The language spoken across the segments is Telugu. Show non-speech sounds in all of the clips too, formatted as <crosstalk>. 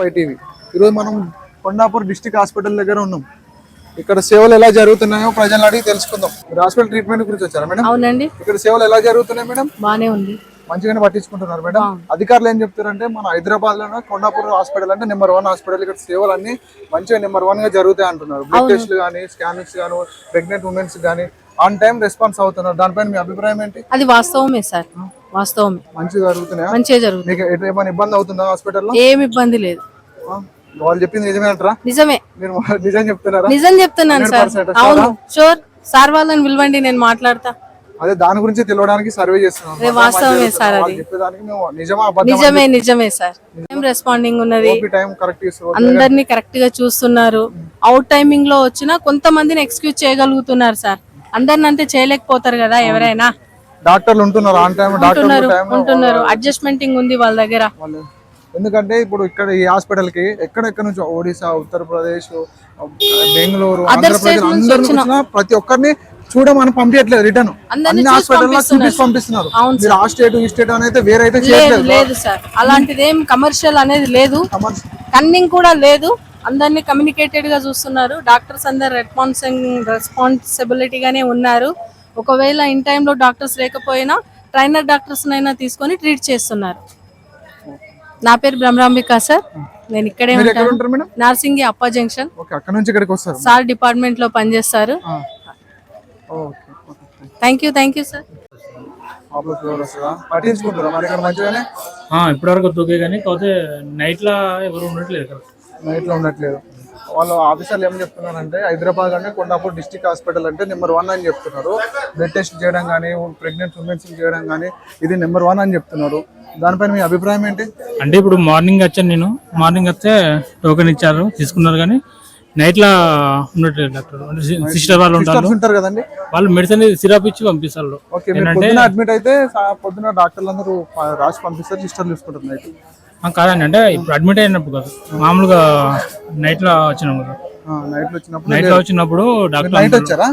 వైటీవీ. ఈరోజు మనం కొండాపూర్ డిస్టిక్ హాస్పిటల్ దగ్గర ఉన్నాం. ఇక్కడ సేవలు ఎలా జరుగుతున్నాయో ప్రజలను అడిగి తెలుసుకుందాం. మీరు హాస్పిటల్ ట్రీట్మెంట్ గురించి వచ్చారా మేడం? అవునండి. ఇక్కడ సేవలు ఎలా జరుగుతున్నాయి మేడం? బానే ఉంది. మంచిగానే పట్టించుకుంటున్నారు మేడం. అధికారులు ఏం చెప్తారంటే మన హైదరాబాద్లోనే కొండాపూర్ హాస్పిటల్ అంటే నెంబర్ వన్ హాస్పిటల్. ఇక్కడ సేవలు అన్ని మంచిగా నెంబర్ వన్గా జరుగుతాయి అంటున్నారు. బ్లడ్ టెస్ట్లు కానీ స్కానింగ్స్ కానీ ప్రెగ్నెంట్ ఉమెన్స్ కానీ ఆన్ టైం రెస్పాన్స్ అవుతున్నారు. దానిపైన మీ అభిప్రాయం ఏంటి? అది వాస్తవమే సార్. వాస్తవమే మంచిగా జరుగుతున్నాయా? మంచిగా జరుగుతుంది. మీకు ఎటు- ఏమైనా ఇబ్బంది అవుతుందా హాస్పిటల్లో? ఏమి ఇబ్బంది లేదు. వాళ్ళు చెప్పింది నిజమే అంటారా? నిజమే. మీరు <laughs> నిజం చెప్తున్నారా? నిజం చెప్తున్నాను సార్. 100% అవును. షూర్. సార్ వాళ్ళని పిలవండి నేను మాట్లాడతా. అదే దాని గురించి తెలియడానికి సర్వే చేస్తున్నాం. అదే వాస్తవమే సార్ వాళ్ళు అది. చెప్పేదానికి మేము నిజమా అబద్ధం నిజమే నిజమే సార్. ఏం రెస్పాండింగ్ ఉన్నది? టైం కరెక్ట్ చేస్తారు అందరినీ కరెక్ట్గా చూస్తున్నారు. అవుట్ టైమింగ్లో వచ్చినా కొంతమందిని ఎక్స్క్యూజ్ చేయగలుగుతున్నారు సార్. అందరిని అంతే చేయలేకపోతారు కదా ఎవరైనా. డాక్టర్లు ఉంటున్నారు ఆన్ టైం డాక్టర్లు ఉంటున్నారు అడ్జస్ట్మెంటింగ్ ఉంది వాళ్ళ దగ్గర. ఎందుకంటే ఇప్పుడు ఇక్కడ ఈ హాస్పిటల్కి ఎక్కడెక్కడ నుంచి ఒడిశా ఉత్తరప్రదేశ్ బెంగళూరు ఆంధ్రప్రదేశ్ అందరు వచ్చిన ప్రతి ఒక్కరిని చూడమని పంపించట్లేదు రిటర్న్. అన్ని హాస్పిటల్ పంపిస్తున్నారు. చూపించి పంపిస్తున్నారు. మీరు ఆ స్టేట్ ఈ స్టేట్ అని అయితే వేరే అయితే లేదు సార్. అలాంటిది ఏం కమర్షియల్ అనేది లేదు. కన్నింగ్ కూడా లేదు. అందరినీ కమ్యూనికేటెడ్గా చూస్తున్నారు. డాక్టర్స్ అందరు రెస్పాన్సింగ్ రెస్పాన్సిబిలిటీగానే ఉన్నారు. ఒకవేళ ఇన్ టైంలో డాక్టర్స్ లేకపోయినా ట్రైనర్ డాక్టర్స్ అయినా తీసుకొని ట్రీట్ చేస్తున్నారు. నా పేరు బ్రహ్మరాంబిక సార్. నేను ఇక్కడే ఉంటాను. నార్సింగి అప్ప జంక్షన్. అక్కడ నుంచి ఇక్కడికి వస్తారు. సార్ డిపార్ట్మెంట్లో పనిచేస్తారు. Thank you thank you sir ఇప్పటివరకు తోకే కానీ కాకపోతే నైట్లో ఎవరు ఉండట్లేదు ఇక్కడ. నైట్లో ఉండట్లేదు. వాళ్ళు ఆఫీసర్లు ఏం చెప్తున్నారంటే హైదరాబాద్ అంటే కొండాపూర్ డిస్టిక్ హాస్పిటల్ అంటే నెంబర్ వన్ అని చెప్తున్నారు. బ్లడ్ టెస్ట్ చేయడం కానీ ప్రెగ్నెంట్ ఉమెన్స్ చేయడం కానీ ఇది నెంబర్ వన్ అని చెప్తున్నారు. దానిపైన మీ అభిప్రాయం ఏంటి? అంటే ఇప్పుడు మార్నింగ్ వచ్చాను నేను? మార్నింగ్ వస్తే టోకెన్ ఇచ్చారు తీసుకున్నారు కానీ నైట్లో ఉండట్లేదు డాక్టర్. అంటే సి- సిస్టర్ వాళ్ళు ఉంటారు. కదండి? వాళ్ళు మెడిసిన్ సిరప్ ఇచ్చి పంపిస్తారు. అడ్మిట్ అయితే పొద్దున డాక్టర్లు అందరూ రాసి పంపిస్తారు సిస్టర్లు చూసుకుంటారు నైట్ కాదండి అంటే ఇప్పుడు అడ్మిట్ అయినప్పుడు కాదు. మామూలుగా వచ్చినాము కదా. నైట్లో వచ్చినప్పుడు నైట్లో వచ్చినప్పుడు డాక్టర్ నైట్ వచ్చారా?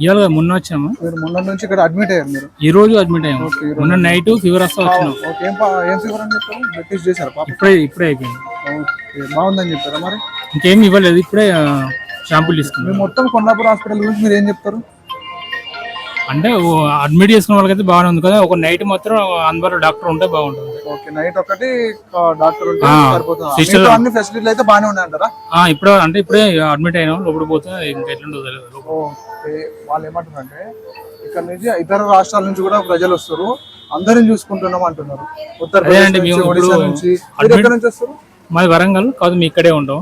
ఇవాళ మొన్న వచ్చాము. మీరు మొన్న నుంచి ఇక్కడ అడ్మిట్ అయ్యారు మీరు. ఈ రోజు అడ్మిట్ అయ్యాము. మొన్న నైట్ ఫీవర్ వస్తా వచ్చినాం ఓకే ఏం పా- ఏం ఫీవర్ అని చెప్పారు? బ్లడ్ టెస్ట్ చేశారు పాప? ఇప్పుడే ఇప్పుడే అయిపోయింది. ఓకే బాగుందని చెప్పారా మరి? ఇంకేం ఇవ్వలేదు ఇప్పుడే షాంపూలు తీసుకున్నాం మీరు మొత్తం కొండాపూర్ హాస్పిటల్ గురించి మీరు ఏం చెప్తారు? అంటే అడ్మిట్ చేసుకున్న వాళ్ళకైతే బాగానే ఉంది కదా. ఒక నైట్ మాత్రం అందుబాటులో డాక్టర్ ఉంటే బాగుంటుంది. ఓకే నైట్ ఒకటి డాక్టర్ ఉంటే ఆ, సరిపోతుంది? sister- మిగతా అన్ని ఫెసిలిటీలు అయితే బాగానే ఉన్నాయంటారా? ఆ, ఇప్పుడే అంటే ఇప్పుడే అడ్మిట్ అయినాం లోపలికి పోతే ఇంకా ఓకే వాళ్ళు ఏమంటారంటే ఇక్కడ నుంచి ఇతర రాష్ట్రాల నుంచి కూడా ప్రజలు వస్తారు. అందరిని చూసుకుంటున్నాం అంటున్నారు. ఉత్తరప్రదేశ్ నుంచి ఒడిశా నుంచి. ఎక్కడ వస్తారు? మాది వరంగల్ కాదు మీ ఇక్కడే ఉంటాం.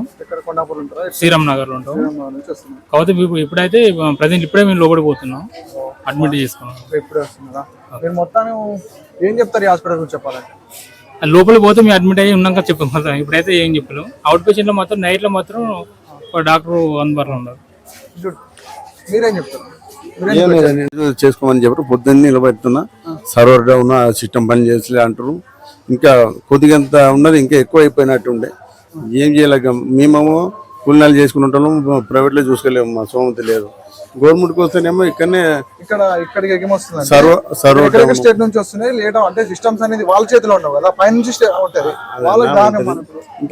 శ్రీరామ్ నగర్లో ఉంటాం. కాకపోతే ఇప్పుడు ఇప్పుడైతే ప్రజెంట్ ఇప్పుడే మేము లోపలికి పోతున్నాం. అడ్మిట్ చేసుకున్నాం. ఇప్పుడే వస్తున్నారా మీరు మొత్తాన్ని ఏం చెప్తారు ఈ హాస్పిటల్ గురించి చెప్పాలంటే? ఆ లోపలికి పోతే మేము అడ్మిట్ అయ్యి ఉన్నాక చెప్పాం మొత్తం ఇప్పుడైతే ఏం చెప్పలేం. అవుట్ పేషెంట్లో మాత్రం నైట్లో మాత్రం ఒక డాక్టర్ అందుబాటులో ఉన్నారు. మీరేం చెప్తారు? చేసుకోమని చెప్పారు. పొద్దున్న నిలబెడుతున్నా. సర్వర్ డౌన్ సిస్టమ్ పని చేసలే అంటారు ఇంకా కొద్దిగా ఎంత ఉన్నది ఇంకా ఎక్కువ అయిపోయినట్టు ఉండే ఏం చేయలేక మేమేమో కూలినాలు చేసుకుని ఉంటాము ప్రైవేట్లో చూసుకోలేము మా సోమతి లేదు. గవర్నమెంట్కి వస్తేనేమో ఇక్కడనే ఇక్కడ ఇక్కడికి ఎగమొస్తుంది సర్వ సర్వర్ ఎక్కడెక్కడ స్టేట్ నుంచి వస్తున్నాయి? లేట్ అంటే సిస్టమ్స్ అనేది వాళ్ళ చేతిలో ఉండవు కదా? పై నుంచి ఉంటది. వాళ్ళకి దాని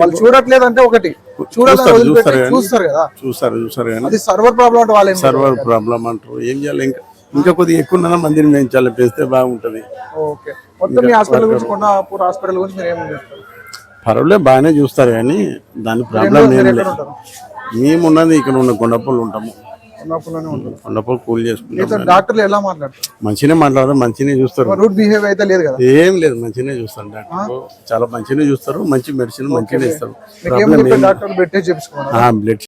వాళ్ళు చూడట్లేదు అంటే ఒకటి. చూడాలని చూస్తారు, కదా? చూస్తారు చూస్తారు కానీ అది సర్వర్ ప్రాబ్లం అంటే వాళ్ళు సర్వర్ ప్రాబ్లం అంటారు. ఏం చేయాలి? ఇంకా ఇంకా కొద్దిగా ఎక్కువ ఉన్నదా మందిని పెంచాలి పెంచితే బాగుంటది. ఓకే. మొత్తం మీ హాస్పిటల్ గురించి కొండాపూర్ హాస్పిటల్ గురించి మీరు ఏం చెప్తారు పర్వాలేదు బాగానే చూస్తారు కానీ దాని ప్రాబ్లం ఏం లేదు. మేమున్నది ఇక్కడ ఉన్న కొండపల్లి ఉంటాము. కొండాపూర్లోనే ఉంటారు కొండపల్లి కూలి చేసుకుంటాం డాక్టర్లు ఎలా మాట్లాడతారు? మంచిగానే మాట్లాడరు మంచిగానే చూస్తారు. రూట్ బిహేవ్ అయితే లేదు కదా? ఏం లేదు మంచిగానే చూస్తారు డాక్టర్. చాలా మంచిగానే చూస్తారు మంచి మెడిసిన్ మంచిగానే ఇస్తారు. Doctor blood